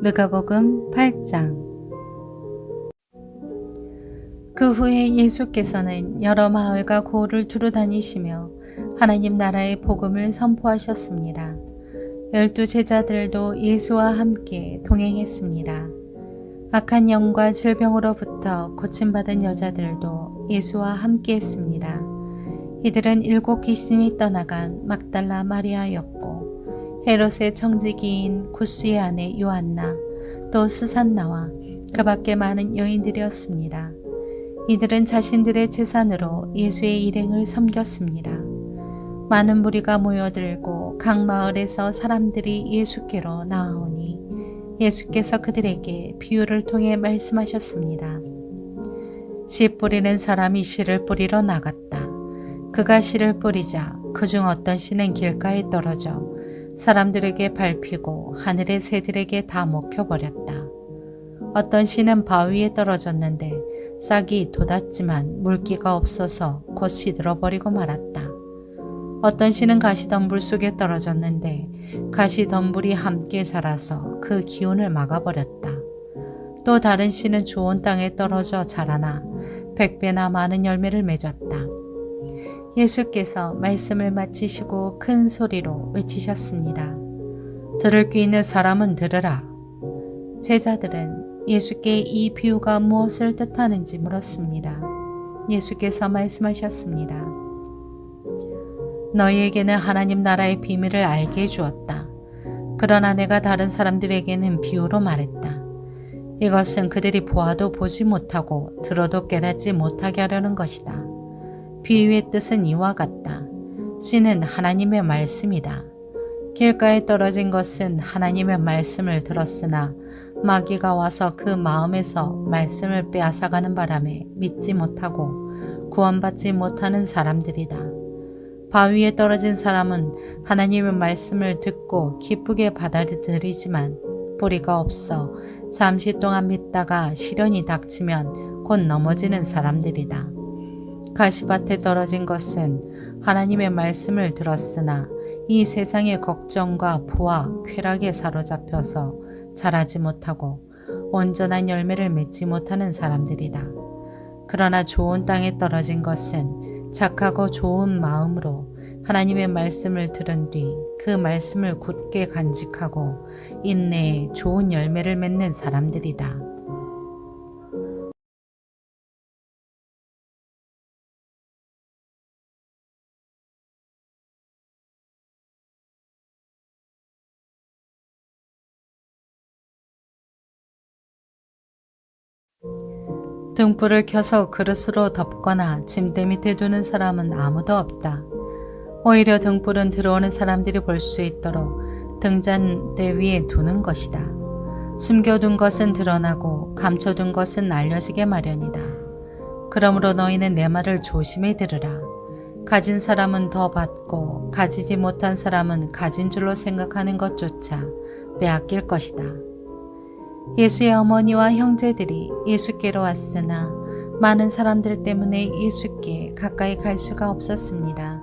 누가복음 8장 그 후에 예수께서는 여러 마을과 고을을 두루 다니시며 하나님 나라의 복음을 선포하셨습니다. 열두 제자들도 예수와 함께 동행했습니다. 악한 영과 질병으로부터 고침받은 여자들도 예수와 함께 했습니다. 이들은 일곱 귀신이 떠나간 막달라 마리아였고 헤롯의 청지기인 구스의 아내 요한나 또 수산나와 그 밖에 많은 여인들이었습니다. 이들은 자신들의 재산으로 예수의 일행을 섬겼습니다. 많은 무리가 모여들고 각 마을에서 사람들이 예수께로 나아오니 예수께서 그들에게 비유를 통해 말씀하셨습니다. 씨 뿌리는 사람이 씨를 뿌리러 나갔다. 그가 씨를 뿌리자 그중 어떤 씨는 길가에 떨어져 사람들에게 밟히고 하늘의 새들에게 다 먹혀버렸다. 어떤 씨는 바위에 떨어졌는데 싹이 돋았지만 물기가 없어서 곧 시들어버리고 말았다. 어떤 씨는 가시덤불 속에 떨어졌는데 가시덤불이 함께 자라서 그 기운을 막아버렸다. 또 다른 씨는 좋은 땅에 떨어져 자라나 백배나 많은 열매를 맺었다. 예수께서 말씀을 마치시고 큰 소리로 외치셨습니다. 들을 귀 있는 사람은 들으라. 제자들은 예수께 이 비유가 무엇을 뜻하는지 물었습니다. 예수께서 말씀하셨습니다. 너희에게는 하나님 나라의 비밀을 알게 해주었다. 그러나 내가 다른 사람들에게는 비유로 말했다. 이것은 그들이 보아도 보지 못하고 들어도 깨닫지 못하게 하려는 것이다. 비유의 뜻은 이와 같다. 씨는 하나님의 말씀이다. 길가에 떨어진 것은 하나님의 말씀을 들었으나 마귀가 와서 그 마음에서 말씀을 빼앗아가는 바람에 믿지 못하고 구원받지 못하는 사람들이다. 바위에 떨어진 사람은 하나님의 말씀을 듣고 기쁘게 받아들이지만 뿌리가 없어 잠시 동안 믿다가 시련이 닥치면 곧 넘어지는 사람들이다. 가시밭에 떨어진 것은 하나님의 말씀을 들었으나 이 세상의 걱정과 부와 쾌락에 사로잡혀서 자라지 못하고 온전한 열매를 맺지 못하는 사람들이다. 그러나 좋은 땅에 떨어진 것은 착하고 좋은 마음으로 하나님의 말씀을 들은 뒤 그 말씀을 굳게 간직하고 인내에 좋은 열매를 맺는 사람들이다. 등불을 켜서 그릇으로 덮거나 침대 밑에 두는 사람은 아무도 없다. 오히려 등불은 들어오는 사람들이 볼 수 있도록 등잔대 위에 두는 것이다. 숨겨둔 것은 드러나고 감춰둔 것은 알려지게 마련이다. 그러므로 너희는 내 말을 조심히 들으라. 가진 사람은 더 받고 가지지 못한 사람은 가진 줄로 생각하는 것조차 빼앗길 것이다. 예수의 어머니와 형제들이 예수께로 왔으나 많은 사람들 때문에 예수께 가까이 갈 수가 없었습니다.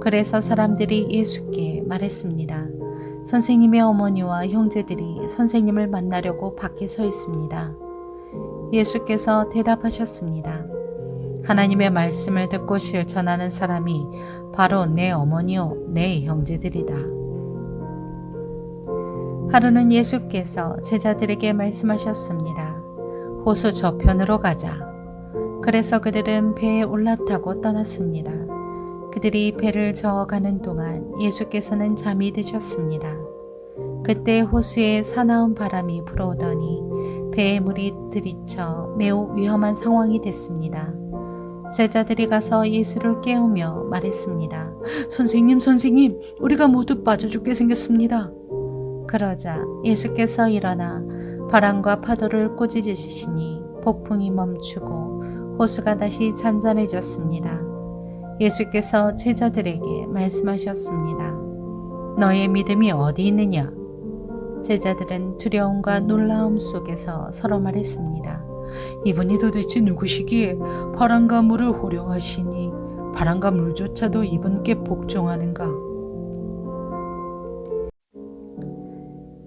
그래서 사람들이 예수께 말했습니다. 선생님의 어머니와 형제들이 선생님을 만나려고 밖에 서 있습니다. 예수께서 대답하셨습니다. 하나님의 말씀을 듣고 실천하는 사람이 바로 내 어머니요, 내 형제들이다. 하루는 예수께서 제자들에게 말씀하셨습니다. 호수 저편으로 가자. 그래서 그들은 배에 올라타고 떠났습니다. 그들이 배를 저어가는 동안 예수께서는 잠이 드셨습니다. 그때 호수에 사나운 바람이 불어오더니 배에 물이 들이쳐 매우 위험한 상황이 됐습니다. 제자들이 가서 예수를 깨우며 말했습니다. 선생님, 선생님, 우리가 모두 빠져 죽게 생겼습니다. 그러자 예수께서 일어나 바람과 파도를 꾸짖으시니 폭풍이 멈추고 호수가 다시 잔잔해졌습니다. 예수께서 제자들에게 말씀하셨습니다. 너의 믿음이 어디 있느냐? 제자들은 두려움과 놀라움 속에서 서로 말했습니다. 이분이 도대체 누구시기에 바람과 물을 호령하시니 바람과 물조차도 이분께 복종하는가?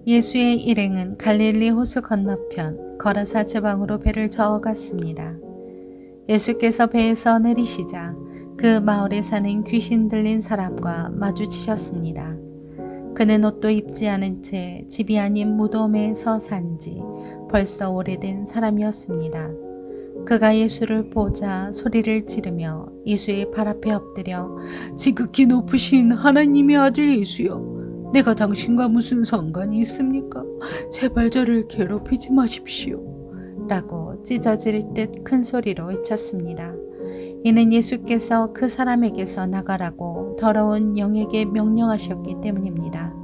예수의 일행은 갈릴리 호수 건너편 거라사 지방으로 배를 저어 갔습니다. 예수께서 배에서 내리시자 그 마을에 사는 귀신 들린 사람과 마주치셨습니다. 그는 옷도 입지 않은 채 집이 아닌 무덤에서 산 지 벌써 오래된 사람이었습니다. 그가 예수를 보자 소리를 지르며 예수의 발 앞에 엎드려 지극히 높으신 하나님의 아들 예수여 내가 당신과 무슨 상관이 있습니까? 제발 저를 괴롭히지 마십시오. 라고 찢어질 듯 큰 소리로 외쳤습니다. 이는 예수께서 그 사람에게서 나가라고 더러운 영에게 명령하셨기 때문입니다.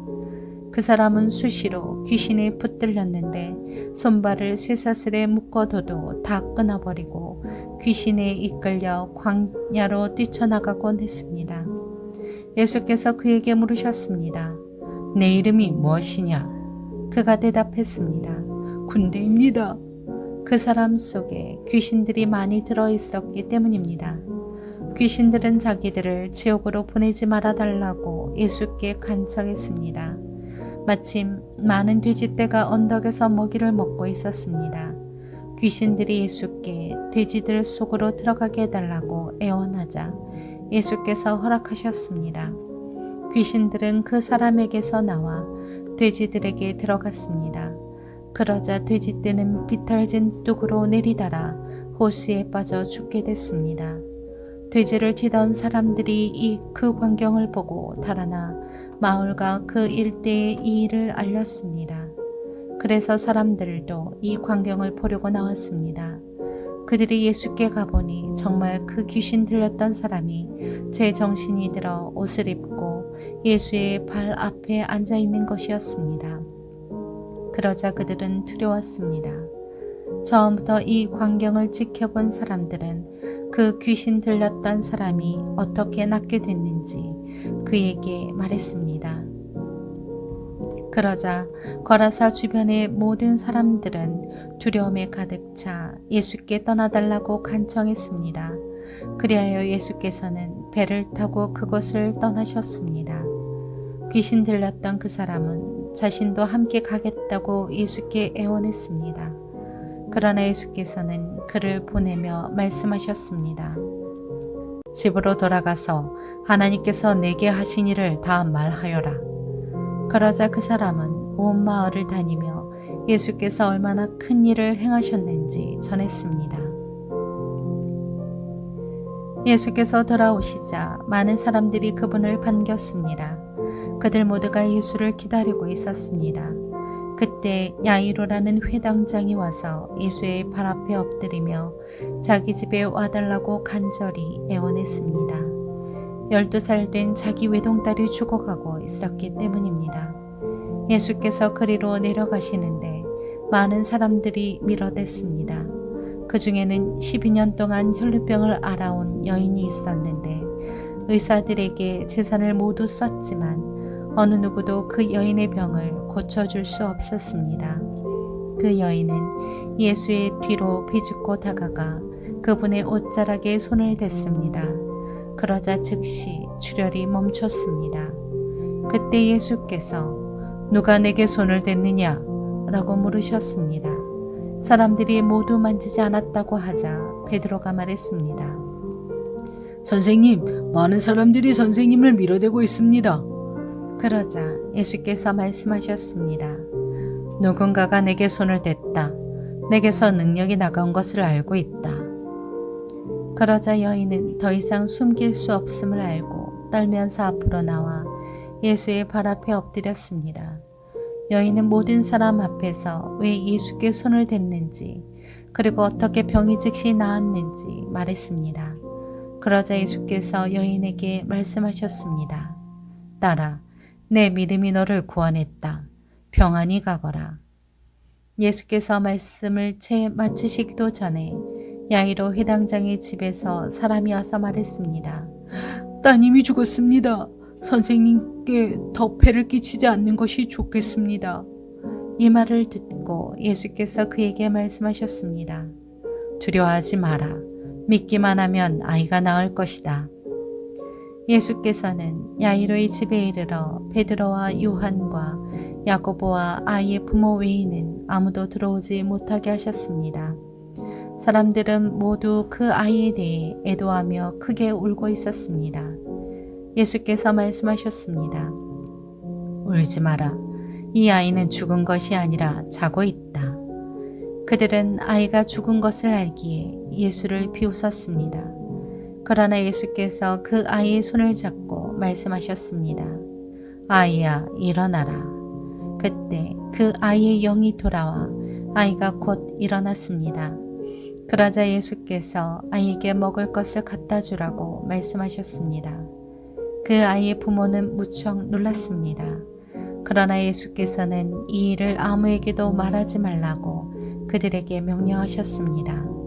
그 사람은 수시로 귀신에 붙들렸는데 손발을 쇠사슬에 묶어둬도 다 끊어버리고 귀신에 이끌려 광야로 뛰쳐나가곤 했습니다. 예수께서 그에게 물으셨습니다. 내 이름이 무엇이냐? 그가 대답했습니다. 군대입니다. 그 사람 속에 귀신들이 많이 들어 있었기 때문입니다. 귀신들은 자기들을 지옥으로 보내지 말아 달라고 예수께 간청했습니다. 마침 많은 돼지떼가 언덕에서 먹이를 먹고 있었습니다. 귀신들이 예수께 돼지들 속으로 들어가게 해달라고 애원하자 예수께서 허락하셨습니다. 귀신들은 그 사람에게서 나와 돼지들에게 들어갔습니다. 그러자 돼지떼는 비탈진 뚝으로 내리달아 호수에 빠져 죽게 됐습니다. 돼지를 치던 사람들이 이 그 광경을 보고 달아나 마을과 그 일대의 이 일을 알렸습니다. 그래서 사람들도 이 광경을 보려고 나왔습니다. 그들이 예수께 가보니 정말 그 귀신 들렸던 사람이 제 정신이 들어 옷을 입고 예수의 발 앞에 앉아 있는 것이었습니다. 그러자 그들은 두려웠습니다. 처음부터 이 광경을 지켜본 사람들은 그 귀신 들렸던 사람이 어떻게 낫게 됐는지 그에게 말했습니다. 그러자 거라사 주변의 모든 사람들은 두려움에 가득 차 예수께 떠나달라고 간청했습니다. 그리하여 예수께서는 배를 타고 그곳을 떠나셨습니다. 귀신 들렸던 그 사람은 자신도 함께 가겠다고 예수께 애원했습니다. 그러나 예수께서는 그를 보내며 말씀하셨습니다. 집으로 돌아가서 하나님께서 내게 하신 일을 다 말하여라. 그러자 그 사람은 온 마을을 다니며 예수께서 얼마나 큰 일을 행하셨는지 전했습니다. 예수께서 돌아오시자 많은 사람들이 그분을 반겼습니다. 그들 모두가 예수를 기다리고 있었습니다. 그때 야이로라는 회당장이 와서 예수의 발 앞에 엎드리며 자기 집에 와달라고 간절히 애원했습니다. 12살 된 자기 외동딸이 죽어가고 있었기 때문입니다. 예수께서 그리로 내려가시는데 많은 사람들이 밀어댔습니다. 그 중에는 12년 동안 혈루병을 알아온 여인이 있었는데 의사들에게 재산을 모두 썼지만 어느 누구도 그 여인의 병을 고쳐줄 수 없었습니다. 그 여인은 예수의 뒤로 비집고 다가가 그분의 옷자락에 손을 댔습니다. 그러자 즉시 출혈이 멈췄습니다. 그때 예수께서 누가 내게 손을 댔느냐? 라고 물으셨습니다. 사람들이 모두 만지지 않았다고 하자 베드로가 말했습니다. 선생님, 많은 사람들이 선생님을 밀어대고 있습니다. 그러자 예수께서 말씀하셨습니다. 누군가가 내게 손을 댔다. 내게서 능력이 나간 것을 알고 있다. 그러자 여인은 더 이상 숨길 수 없음을 알고 떨면서 앞으로 나와 예수의 발 앞에 엎드렸습니다. 여인은 모든 사람 앞에서 왜 예수께 손을 댔는지 그리고 어떻게 병이 즉시 나았는지 말했습니다. 그러자 예수께서 여인에게 말씀하셨습니다. 딸아, 내 믿음이 너를 구원했다. 평안히 가거라. 예수께서 말씀을 채 마치시기도 전에 야이로 회당장의 집에서 사람이 와서 말했습니다. 따님이 죽었습니다. 선생님께 더 폐를 끼치지 않는 것이 좋겠습니다. 이 말을 듣고 예수께서 그에게 말씀하셨습니다. 두려워하지 마라. 믿기만 하면 아이가 나을 것이다. 예수께서는 야이로의 집에 이르러 베드로와 요한과 야고보와 아이의 부모 외에는 아무도 들어오지 못하게 하셨습니다. 사람들은 모두 그 아이에 대해 애도하며 크게 울고 있었습니다. 예수께서 말씀하셨습니다. 울지 마라. 이 아이는 죽은 것이 아니라 자고 있다. 그들은 아이가 죽은 것을 알기에 예수를 비웃었습니다. 그러나 예수께서 그 아이의 손을 잡고 말씀하셨습니다. 아이야, 일어나라. 그때 그 아이의 영이 돌아와 아이가 곧 일어났습니다. 그러자 예수께서 아이에게 먹을 것을 갖다 주라고 말씀하셨습니다. 그 아이의 부모는 무척 놀랐습니다. 그러나 예수께서는 이 일을 아무에게도 말하지 말라고 그들에게 명령하셨습니다.